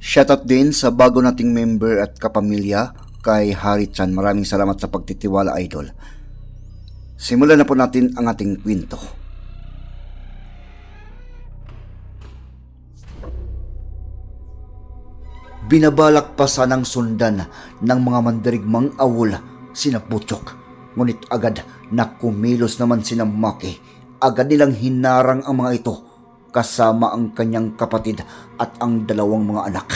Shoutout din sa bago nating member at kapamilya kay Hari Chan. Maraming salamat sa pagtitiwala idol. Simulan na po natin ang ating kwento. Binabalak pa sanang sundan ng mga mandirigmang awol sina Butchok. Ngunit agad na kumilos naman sina Maki. Agad nilang hinarang ang mga ito kasama ang kanyang kapatid at ang dalawang mga anak.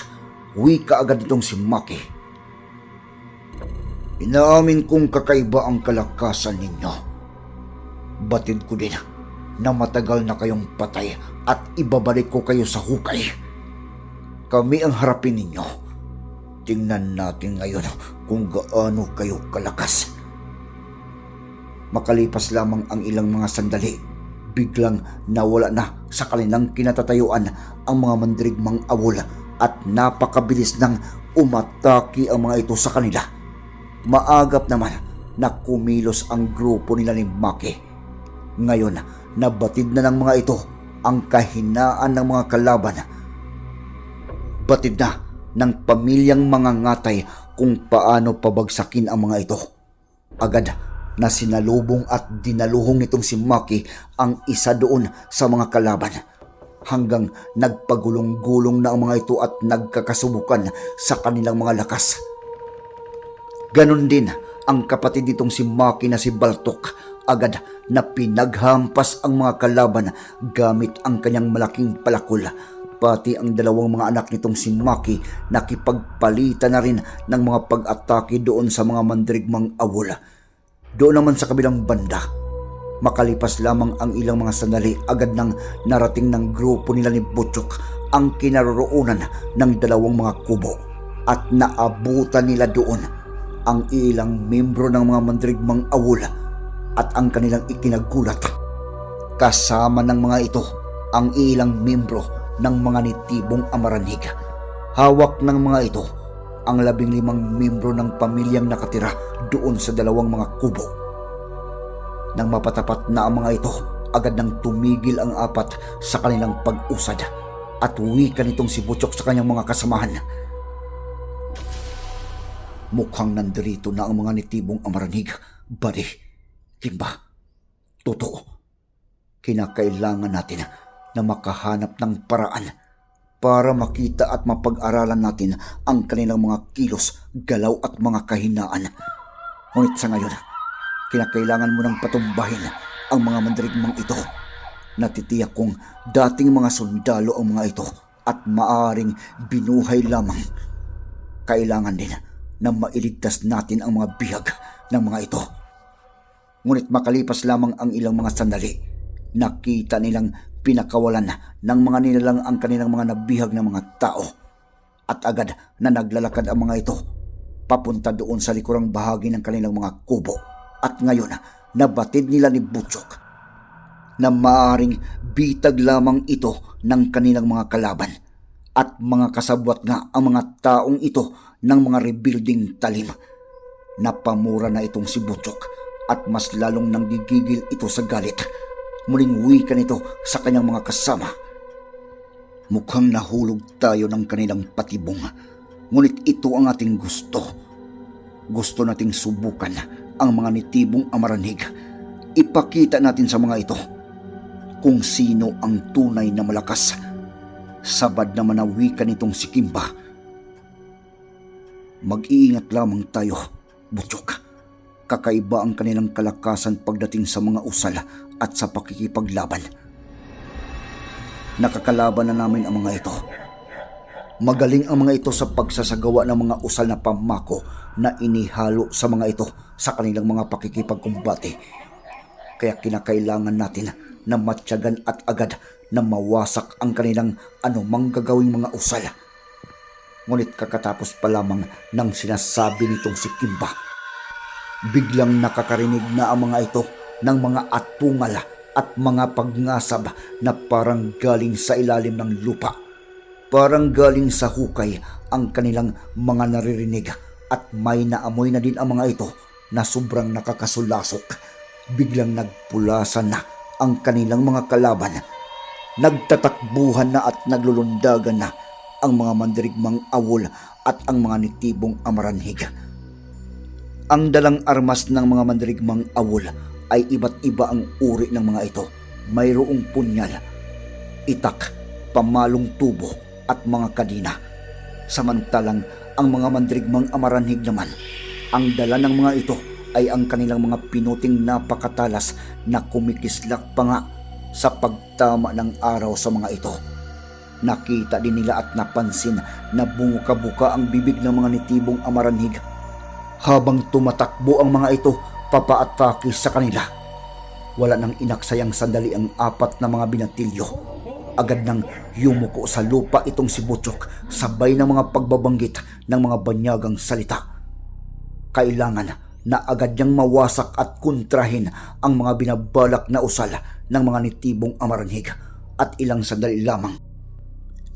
Wika agad itong si Maki. Inaamin kong kakaiba ang kalakasan ninyo. Batid ko din na matagal na kayong patay at ibabalik ko kayo sa hukay. Kami ang harapin ninyo. Tingnan natin ngayon kung gaano kayo kalakas. Makalipas lamang ang ilang mga sandali, biglang nawala na sa kanilang kinatatayuan ang mga mandirigmang awol at napakabilis nang umataki ang mga ito sa kanila. Maagap naman na kumilos ang grupo nila ni Maki. Ngayon, nabatid na ng mga ito ang kahinaan ng mga kalaban. Batid na ng pamilyang mga ngatay kung paano pabagsakin ang mga ito. Agad na sinalubong at dinaluhong nitong si Maki ang isa doon sa mga kalaban hanggang nagpagulong-gulong na ang mga ito at nagkakasubukan sa kanilang mga lakas. Ganon din ang kapatid nitong si Maki na si Baltok agad na pinaghampas ang mga kalaban gamit ang kanyang malaking palakol. Pati ang dalawang mga anak nitong si Maki nakipagpalitan na rin ng mga pag-atake doon sa mga mandrigmang awol. Doon naman sa kabilang banda, makalipas lamang ang ilang mga sandali agad nang narating ng grupo nila ni Butchok ang kinaroroonan ng dalawang mga kubo at naabutan nila doon ang ilang membro ng mga mandrigmang awol at ang kanilang ikinagulat. Kasama ng mga ito ang ilang membro ng mga nitibong amaranig. Hawak ng mga ito ang labing limang membro ng pamilyang nakatira doon sa dalawang mga kubo. Nang mapatapat na ang mga ito, agad nang tumigil ang apat sa kanilang pag-usad at wika nitong si Butchok sa kanyang mga kasamahan. Mukhang nandirito na ang mga nitibong amaranig. Bari, Kimba, totoo. Kinakailangan natin na makahanap ng paraan para makita at mapag-aralan natin ang kanilang mga kilos, galaw at mga kahinaan. Ngunit sa ngayon, kinakailangan mo nang patumbahin ang mga mandirigmang ito. Natitiyak kong dating mga sundalo ang mga ito at maaring binuhay lamang. Kailangan din na mailigtas natin ang mga bihag ng mga ito. Ngunit makalipas lamang ang ilang mga sandali, nakita nilang pinakawalan ng mga nilalang ang kanilang mga nabihag ng mga tao. At agad na naglalakad ang mga ito papunta doon sa likurang bahagi ng kanilang mga kubo. At ngayon, nabatid nila ni Butchok na maaring bitag lamang ito ng kanilang mga kalaban at mga kasabwat nga ang mga taong ito ng mga rebuilding talim. Napamura na itong si Butchok at mas lalong nanggigigil ito sa galit. Muling wika nito sa kanyang mga kasama. Mukhang nahulog tayo ng kanilang patibong. Ngunit ito ang ating gusto. Gusto nating subukan ang mga nitibong amaranig. Ipakita natin sa mga ito kung sino ang tunay na malakas. Sabad na wika nitong si Kimba. Mag-iingat lamang tayo, Butchok. Kakaiba ang kanilang kalakasan pagdating sa mga usal at sa pakikipaglaban. Nakakalaban na namin ang mga ito. Magaling ang mga ito sa pagsasagawa ng mga usal na pamako na inihalo sa mga ito sa kanilang mga pakikipagkumbate. Kaya kinakailangan natin na matyagan at agad na mawasak ang kanilang anumang gagawing mga usal. Ngunit kakatapos pa lamang ng sinasabi nitong si Kimba, biglang nakakarinig na ang mga ito ng mga atpungal at mga pagngasab na parang galing sa ilalim ng lupa. Parang galing sa hukay ang kanilang mga naririnig at may naamoy na din ang mga ito na sobrang nakakasulasok. Biglang nagpulasan na ang kanilang mga kalaban. Nagtatakbuhan na at naglulundagan na ang mga mandirigmang awol at ang mga nitibong amaranhig. Ang dalang armas ng mga mandirigmang awol ay iba't iba ang uri ng mga ito. Mayroong punyal, itak, pamalong tubo at mga kadina. Samantalang ang mga mandirigmang amaranhig naman, ang dala ng mga ito ay ang kanilang mga pinuting napakatalas na kumikislak pa nga sa pagtama ng araw sa mga ito. Nakita din nila at napansin na bumuka-buka ang bibig ng mga nitibong amaranhig habang tumatakbo ang mga ito papaatake sa kanila. Wala nang inaksayang sandali ang apat na mga binatilyo. Agad nang yumuko sa lupa itong si Butchok sabay ng mga pagbabanggit ng mga banyagang salita. Kailangan na agad niyang mawasak at kontrahin ang mga binabalak na usal ng mga nitibong amaranhig at ilang sandali lamang.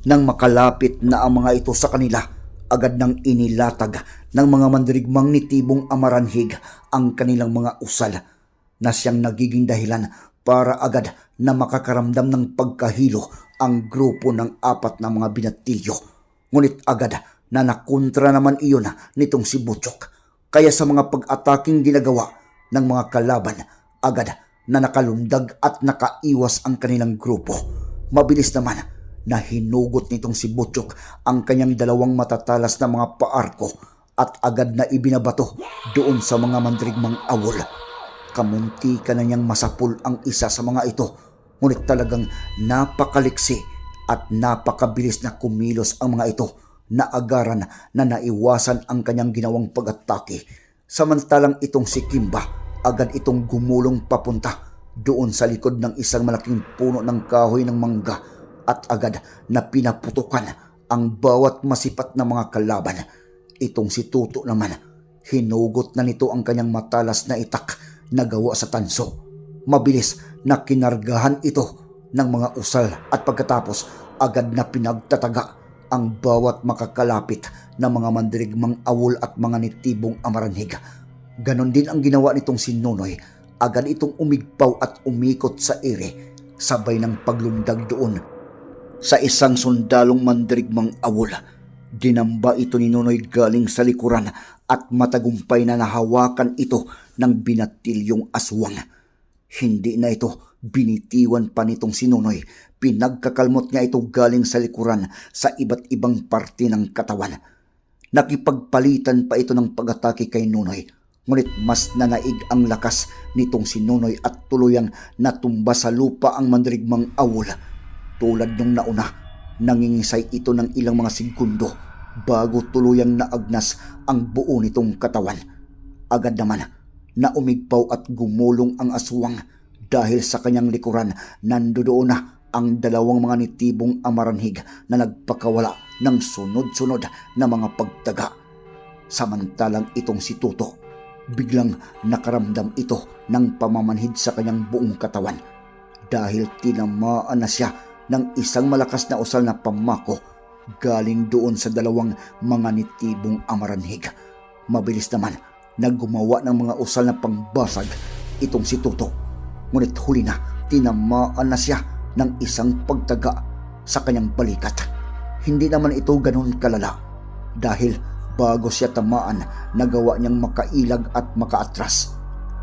Nang makalapit na ang mga ito sa kanila, agad nang inilatag ng mga mandirigmang nitibong amaranhig ang kanilang mga usal na siyang nagiging dahilan para agad na makakaramdam ng pagkahilo ang grupo ng apat na mga binatilyo. Ngunit agad na nakontra naman iyon nitong si Butchok. Kaya sa mga pag-ataking ginagawa ng mga kalaban, agad na nakalundag at nakaiwas ang kanilang grupo. Mabilis naman na hinugot nitong si Butchok ang kanyang dalawang matatalas na mga paarko at agad na ibinabato doon sa mga mandrigmang awol. Kamunti ka na niyang masapul ang isa sa mga ito, ngunit talagang napakaliksi at napakabilis na kumilos ang mga ito na agaran na naiwasan ang kanyang ginawang pag-atake. Samantalang itong si Kimba, agad itong gumulong papunta doon sa likod ng isang malaking puno ng kahoy ng mangga at agad na pinaputukan ang bawat masipat na mga kalaban. Itong si Tuto naman, hinugot na nito ang kanyang matalas na itak na gawa sa tanso. Mabilis na kinargahan ito ng mga usal at pagkatapos agad na pinagtataga ang bawat makakalapit na mga mandirigmang awol at mga nitibong amaranhig. Ganon din ang ginawa nitong si Nonoy. Agad itong umigpaw at umikot sa ere, sabay ng paglundag doon sa isang sundalong mandirigmang awol. Dinamba ito ni Nonoy galing sa likuran at matagumpay na nahawakan ito ng binatilyong aswang. Hindi na ito binitiwan pa nitong si Nonoy. Pinagkakalmot niya ito galing sa likuran sa iba't ibang parte ng katawan. Nakipagpalitan pa ito ng pag-atake kay Nonoy. Ngunit mas nanaig ang lakas nitong si Nonoy at tuluyang natumba sa lupa ang mandirigmang awol. Tulad nung nauna, nangingisay ito ng ilang mga segundo bago tuluyang naagnas ang buo nitong katawan. Agad naman na umigpaw at gumulong ang aswang dahil sa kanyang likuran nandoon na ang dalawang mga nitibong amaranhig na nagpakawala ng sunod-sunod na mga pagtaga. Samantalang itong si Tuto, biglang nakaramdam ito ng pamamanhid sa kanyang buong katawan dahil tinamaan na siya ng isang malakas na usal na pamako galing doon sa dalawang mga nitibong amaranhig. Mabilis naman na gumawa ng mga usal na pangbasag itong si Tuto. Ngunit huli na tinamaan na siya ng isang pagtaga sa kanyang balikat. Hindi naman ito ganun kalala dahil bago siya tamaan nagawa niyang makailag at makaatras.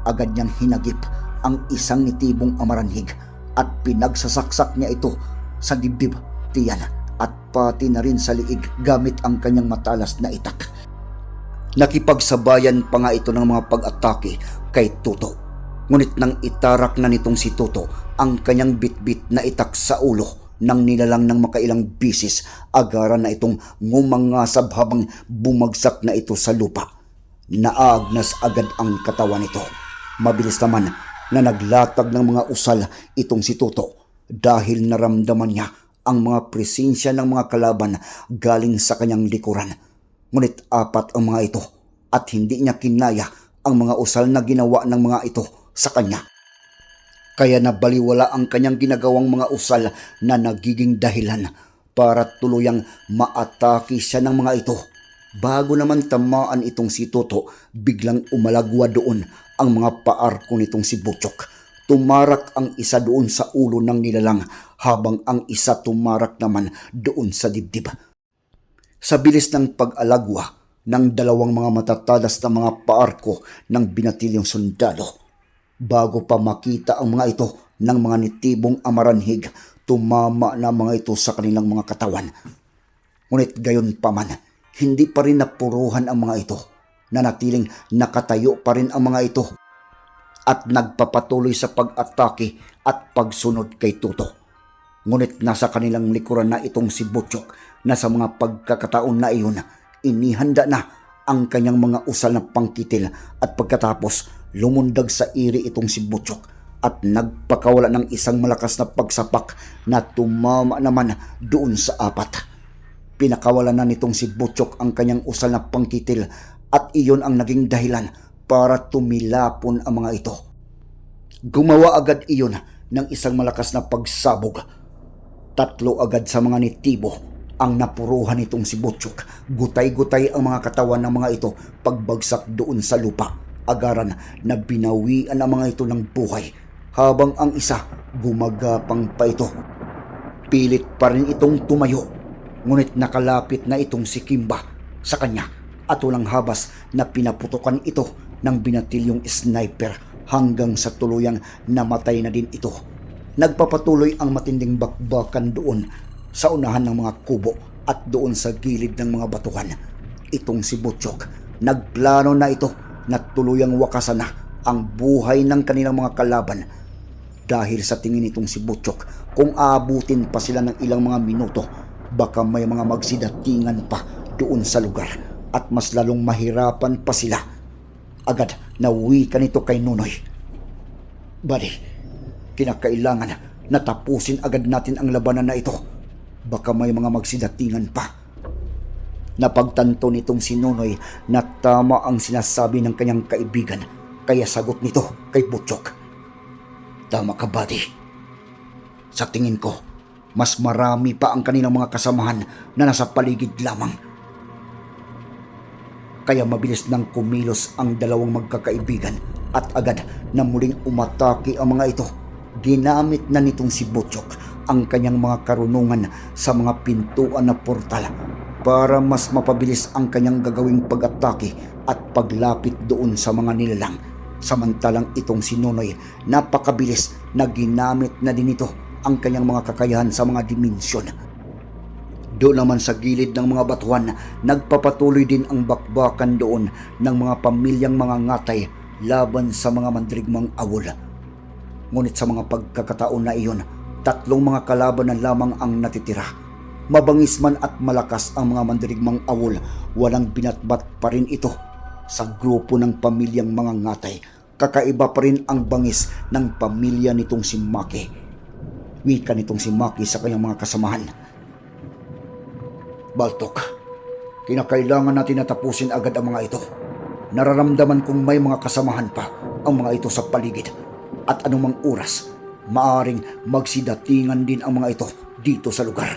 Agad niyang hinagip ang isang nitibong amaranhig at pinagsasaksak niya ito sa dibdib, tiyan at pati na rin sa liig gamit ang kanyang matalas na itak. Nakipagsabayan pa nga ito ng mga pag-atake kay Tuto. Ngunit nang itarak na nitong si Tuto ang kanyang bitbit na itak sa ulo nang nilalang ng makailang bisis, agaran na itong ngumangasab habang bumagsak na ito sa lupa. Naagnas agad ang katawan nito. Mabilis naman na naglatag ng mga usal itong si Tuto dahil naramdaman niya ang mga presensya ng mga kalaban galing sa kanyang likuran. Ngunit apat ang mga ito at hindi niya kinaya ang mga usal na ginawa ng mga ito sa kanya. Kaya nabaliwala ang kanyang ginagawang mga usal na nagiging dahilan para tuluyang maatake siya ng mga ito. Bago naman tamaan itong si Toto, biglang umalagwa doon ang mga paarko nitong si Butchok. Tumarak ang isa doon sa ulo ng nilalang habang ang isa tumarak naman doon sa dibdib. Sa bilis ng pag-alagwa ng dalawang mga matatalas na mga paarko ng binatilyong sundalo, bago pa makita ang mga ito ng mga nitibong amaranhig, tumama na mga ito sa kanilang mga katawan. Ngunit gayon pa man, hindi pa rin napuruhan ang mga ito. Nanatiling nakatayo pa rin ang mga ito at nagpapatuloy sa pag-atake at pagsunod kay Tuto. Ngunit nasa kanilang likuran na itong si Butchok na sa mga pagkakataon na iyon, inihanda na ang kanyang mga usal na pangkitil at pagkatapos lumundag sa iri itong si Butchok at nagpakawala ng isang malakas na pagsapak na tumama naman doon sa apat. Pinakawalan na nitong si Butchok ang kanyang usal na pangkitil at iyon ang naging dahilan para tumilapon ang mga ito. Gumawa agad iyon ng isang malakas na pagsabog. Tatlo agad sa mga nitibo ang napuruhan nitong si Butchok. Gutay-gutay ang mga katawan ng mga ito pagbagsak doon sa lupa. Agaran na binawian ang mga ito ng buhay habang ang isa gumagapang pa ito. Pilit pa rin itong tumayo ngunit nakalapit na itong si Kimba sa kanya at walang habas na pinaputokan ito ng binatilyong sniper hanggang sa tuluyang namatay na din ito. Nagpapatuloy ang matinding bakbakan doon sa unahan ng mga kubo at doon sa gilid ng mga batuhan. Itong si Butchok, nagplano na ito na tuluyang wakasan na ang buhay ng kanilang mga kalaban dahil sa tingin nitong si Butchok kung aabutin pa sila ng ilang mga minuto baka may mga magsidatingan pa doon sa lugar at mas lalong mahirapan pa sila. Agad nauwi ka nito kay Nunoy. Bali, kinakailangan na tapusin agad natin ang labanan na ito. Baka may mga magsidatingan pa. Napagtanto nitong si Nunoy na tama ang sinasabi ng kanyang kaibigan kaya sagot nito kay Butchok. Tama ka, buddy. Sa tingin ko, mas marami pa ang kanilang mga kasamahan na nasa paligid lamang. Kaya mabilis nang kumilos ang dalawang magkakaibigan at agad na muling umatake ang mga ito. Ginamit na nitong si Butchok ang kanyang mga karunungan sa mga pintuan na portal para mas mapabilis ang kanyang gagawing pag-atake at paglapit doon sa mga nilalang. Samantalang itong si Nonoy, napakabilis na ginamit na din ito ang kanyang mga kakayahan sa mga dimensyon. Doon naman sa gilid ng mga batuhan, nagpapatuloy din ang bakbakan doon ng mga pamilyang mga ngatay laban sa mga mandrigmang awol. Ngunit sa mga pagkakataon na iyon, tatlong mga kalaban na lamang ang natitira. Mabangis man at malakas ang mga mandirigmang awol, walang binatbat pa rin ito sa grupo ng pamilyang mga ngatay. Kakaiba pa rin ang bangis ng pamilya nitong si Maki. Wika nitong si Maki sa kanyang mga kasamahan. Baltok, kinakailangan natin na tapusin agad ang mga ito. Nararamdaman kong may mga kasamahan pa ang mga ito sa paligid at anumang oras, maaring magsidatingan din ang mga ito dito sa lugar.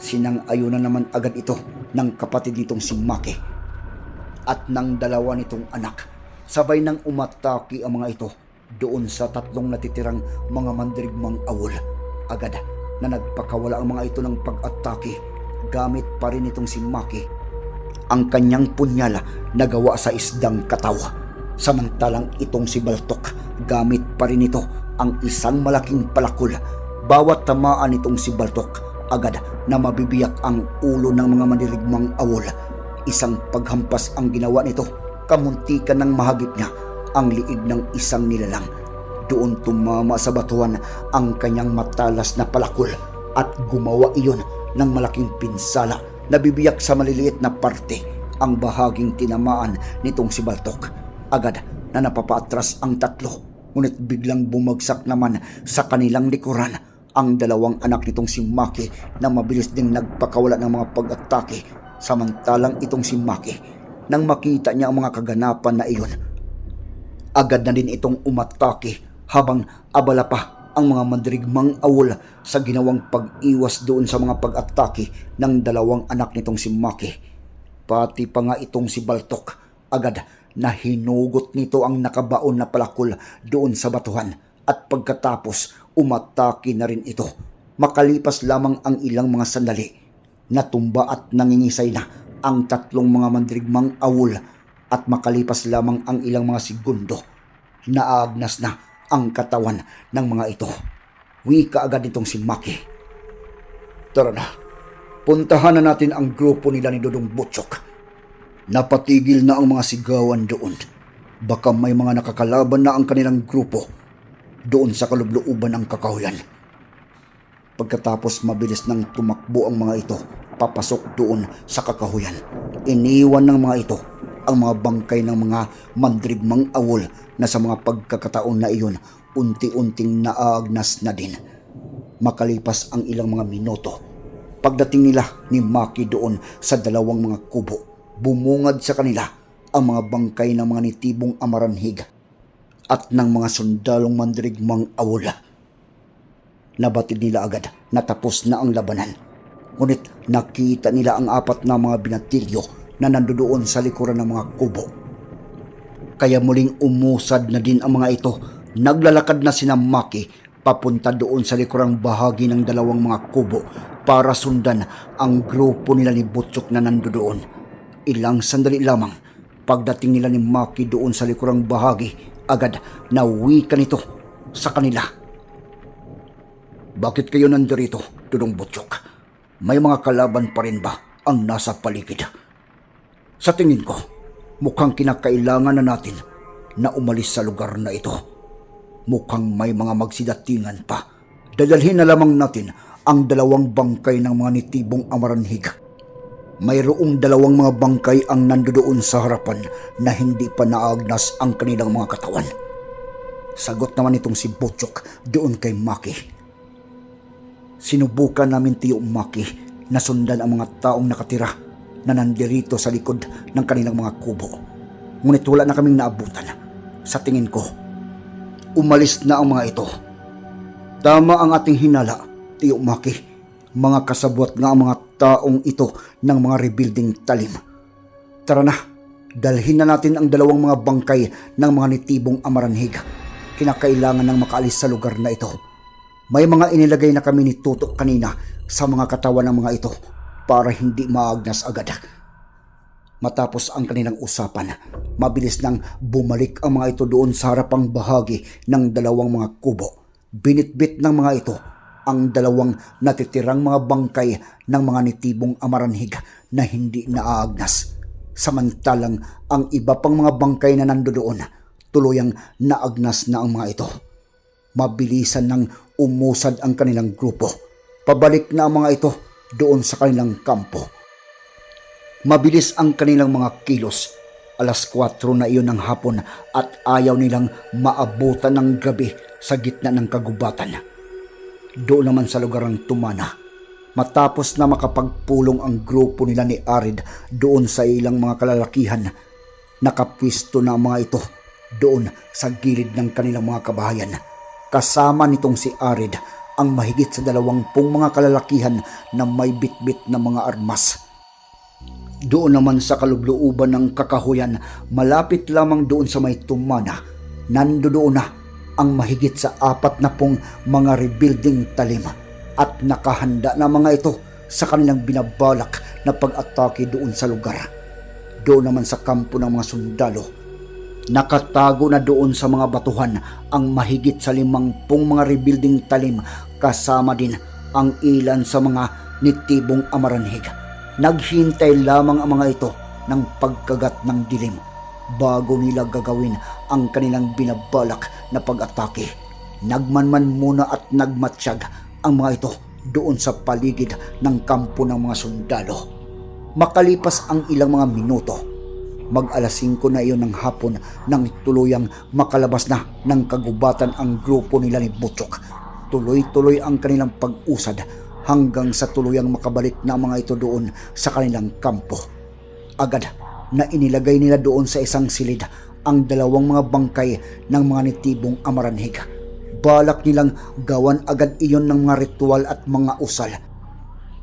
Sinang-ayunan naman agad ito ng kapatid nitong si Maki at ng dalawa nitong anak. Sabay nang umataki ang mga ito doon sa tatlong natitirang mga mandirigmang awol. Agad na nagpakawala ang mga ito ng pag-atake gamit pa rin itong si Maki ang kanyang punyala na gawa sa isdang katawa. Samantalang itong si Baltok, gamit pa rin ito ang isang malaking palakol. Bawat tamaan itong si Baltok, agad na mabibiyak ang ulo ng mga mandirigmang awol. Isang paghampas ang ginawa nito. Kamuntikan ng mahagip niya ang liig ng isang nilalang. Doon tumama sa batuan ang kanyang matalas na palakol at gumawa iyon ng malaking pinsala na bibiyak sa maliliit na parte ang bahaging tinamaan nitong si Baltok. Agad na napapaatras ang tatlo ngunit biglang bumagsak naman sa kanilang likuran ang dalawang anak nitong si Maki na mabilis ding nagpakawala ng mga pag-atake samantalang itong si Maki nang makita niya ang mga kaganapan na iyon agad na din itong umatake habang abala pa ang mga mandirigmang awol sa ginawang pag-iwas doon sa mga pag-atake ng dalawang anak nitong si Maki. Pati pa nga itong si Baltok, agad na hinugot nito ang nakabaon na palakol doon sa batuhan at pagkatapos umatake na rin ito. Makalipas lamang ang ilang mga sandali, natumba at nangingisay na ang tatlong mga mandirigmang awol at makalipas lamang ang ilang mga segundo, naagnas na ang katawan ng mga ito. Wika agad nitong si Maki. Tara na, puntahan na natin ang grupo nila ni Dodong Butchok. Napatigil na ang mga sigawan doon. Baka may mga nakakalaban na ang kanilang grupo doon sa kalublooban ng kakahuyan. Pagkatapos mabilis nang tumakbo ang mga ito papasok doon sa kakahuyan. Iniwan ng mga ito ang mga bangkay ng mga mandrigmang awol na sa mga pagkakataon na iyon unti-unting naagnas na din. Makalipas ang ilang mga minuto, pagdating nila ni Maki doon sa dalawang mga kubo, bumungad sa kanila ang mga bangkay ng mga nitibong amaranhig at ng mga sundalong mandrigmang awol. Nabatid nila agad na tapos na ang labanan. Ngunit nakita nila ang apat na mga binatilyo na nandoon sa likuran ng mga kubo. Kaya muling umusad na din ang mga ito. Naglalakad na sina Maki papunta doon sa likurang bahagi ng dalawang mga kubo para sundan ang grupo nila ni Butchok na nandoon. Ilang sandali lamang pagdating nila ni Maki doon sa likurang bahagi, agad nawi ka nito sa kanila. Bakit kayo nandito, Dudong Butchok? May mga kalaban pa rin ba ang nasa paligid? Sa tingin ko, mukhang kinakailangan na natin na umalis sa lugar na ito. Mukhang may mga magsidatingan pa. Dadalhin na lamang natin ang dalawang bangkay ng mga nitibong amaranhig. Mayroong dalawang mga bangkay ang nandoon sa harapan na hindi pa naagnas ang kanilang mga katawan. Sagot naman itong si Butchok doon kay Maki. Sinubukan namin tiyo Maki na sundan ang mga taong nakatira na nandirito sa likod ng kanilang mga kubo. Ngunit wala na kaming naabutan. Sa tingin ko, umalis na ang mga ito. Tama ang ating hinala, Tiyo Maki. Mga kasabwat nga ang mga taong ito ng mga rebuilding talim. Tara na, dalhin na natin ang dalawang mga bangkay ng mga nitibong amaranhig. Kinakailangan ng makaalis sa lugar na ito. May mga inilagay na kami ni Tutok kanina sa mga katawan ng mga ito para hindi maagnas agad. Matapos ang kanilang usapan, mabilis nang bumalik ang mga ito doon sa harapang bahagi ng dalawang mga kubo. Binitbit ng mga ito ang dalawang natitirang mga bangkay ng mga nitibong amaranhig na hindi naaagnas. Samantalang ang iba pang mga bangkay na nandoon, tuluyang naagnas na ang mga ito. Mabilisan nang umusad ang kanilang grupo. Pabalik na ang mga ito doon sa kanilang kampo. Mabilis ang kanilang mga kilos. Alas 4 na iyon ng hapon at ayaw nilang maabutan ng gabi sa gitna ng kagubatan. Doon naman sa lugar ng Tumana, matapos na makapagpulong ang grupo nila ni Arid doon sa ilang mga kalalakihan, nakapwisto na ang mga ito doon sa gilid ng kanilang mga kabahayan. Kasama nitong si Arid ang mahigit sa dalawampung mga kalalakihan na may bitbit na mga armas. Doon naman sa kalublooban ng kakahuyan, malapit lamang doon sa may tumana, nandoon na ang mahigit sa apat na pong mga rebuilding talim at nakahanda na mga ito sa kanilang binabalak na pag-atake doon sa lugar. Doon naman sa kampo ng mga sundalo, nakatago na doon sa mga batuhan ang mahigit sa limangpong mga rebuilding talim kasama din ang ilan sa mga nitibong amaranhig. Naghintay lamang ang mga ito ng pagkagat ng dilim bago nila gagawin ang kanilang binabalak na pag-atake. Nagmanman muna at nagmatsyag ang mga ito doon sa paligid ng kampo ng mga sundalo. Makalipas ang ilang mga minuto, mag alas 5 na iyon ng hapon nang tuluyang makalabas na ng kagubatan ang grupo nila ni Butchok. Tuloy-tuloy ang kanilang pag-usad hanggang sa tuluyang makabalik na mga ito doon sa kanilang kampo. Agad na inilagay nila doon sa isang silid ang dalawang mga bangkay ng mga nitibong amaranhig. Balak nilang gawan agad iyon ng mga ritual at mga usal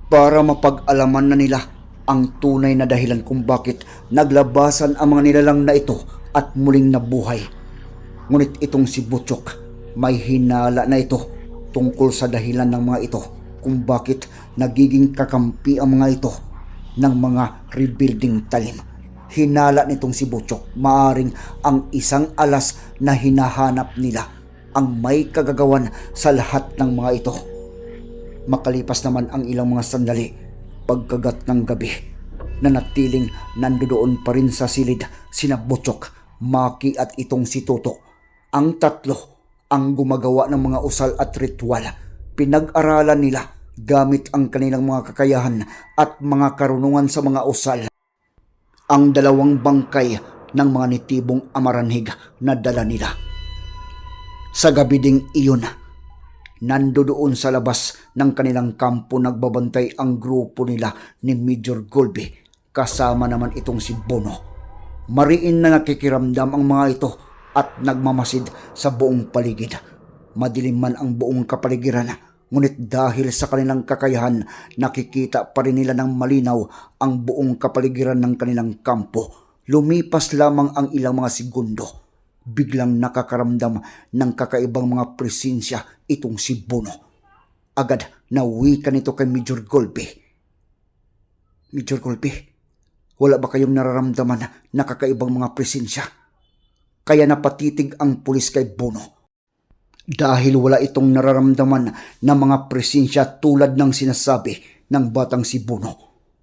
para mapag-alaman na nila ang tunay na dahilan kung bakit naglabasan ang mga nilalang na ito at muling nabuhay. Ngunit itong si Butchok, may hinala na ito tungkol sa dahilan ng mga ito kung bakit nagiging kakampi ang mga ito ng mga rebuilding talim. Hinala nitong si Butchok, maaring ang isang alas na hinahanap nila ang may kagagawan sa lahat ng mga ito. Makalipas naman ang ilang mga sandali, pagkagat ng gabi, nanatiling nandoon pa rin sa silid sina Butchok, Maki at itong si Toto. Ang tatlo ang gumagawa ng mga usal at ritual. Pinag-aralan nila gamit ang kanilang mga kakayahan at mga karunungan sa mga usal. Ang dalawang bangkay ng mga nitibong amaranhig na dala nila. Sa gabi ding iyon, nando doon sa labas ng kanilang kampo nagbabantay ang grupo nila ni Major Golby kasama naman itong si Bono. Mariin na nakikiramdam ang mga ito at nagmamasid sa buong paligid. Madilim man ang buong kapaligiran, ngunit dahil sa kanilang kakayahan, nakikita pa rin nila ng malinaw ang buong kapaligiran ng kanilang kampo. Lumipas lamang ang ilang mga segundo biglang nakakaramdam ng kakaibang mga presensya itong si Bono. Agad nawika nito kay Major Golby. Major Golby, wala ba kayong nararamdaman na kakaibang mga presensya? Kaya napatitig ang pulis kay Bono. Dahil wala itong nararamdaman na mga presensya tulad ng sinasabi ng batang si Bono.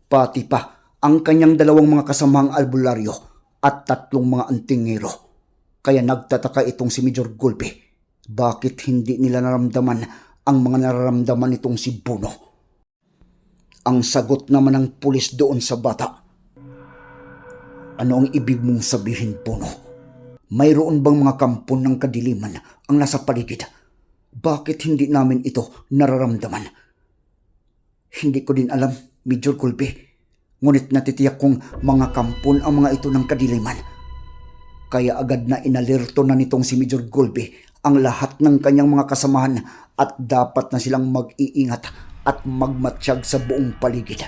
Pati pa ang kanyang dalawang mga kasamang albularyo at tatlong mga antingero. Kaya nagtataka itong si Major Gulpe. Bakit hindi nila naramdaman ang mga nararamdaman nitong si Bono? Ang sagot naman ng pulis doon sa bata. Ano ang ibig mong sabihin, Bono? Mayroon bang mga kampon ng kadiliman ang nasa paligid? Bakit hindi namin ito nararamdaman? Hindi ko din alam, Major Gulpe. Ngunit natitiyak kong mga kampon ang mga ito ng kadiliman. Kaya agad na inalerto na nitong si Major Golbe ang lahat ng kanyang mga kasamahan at dapat na silang mag-iingat at magmatsyag sa buong paligid.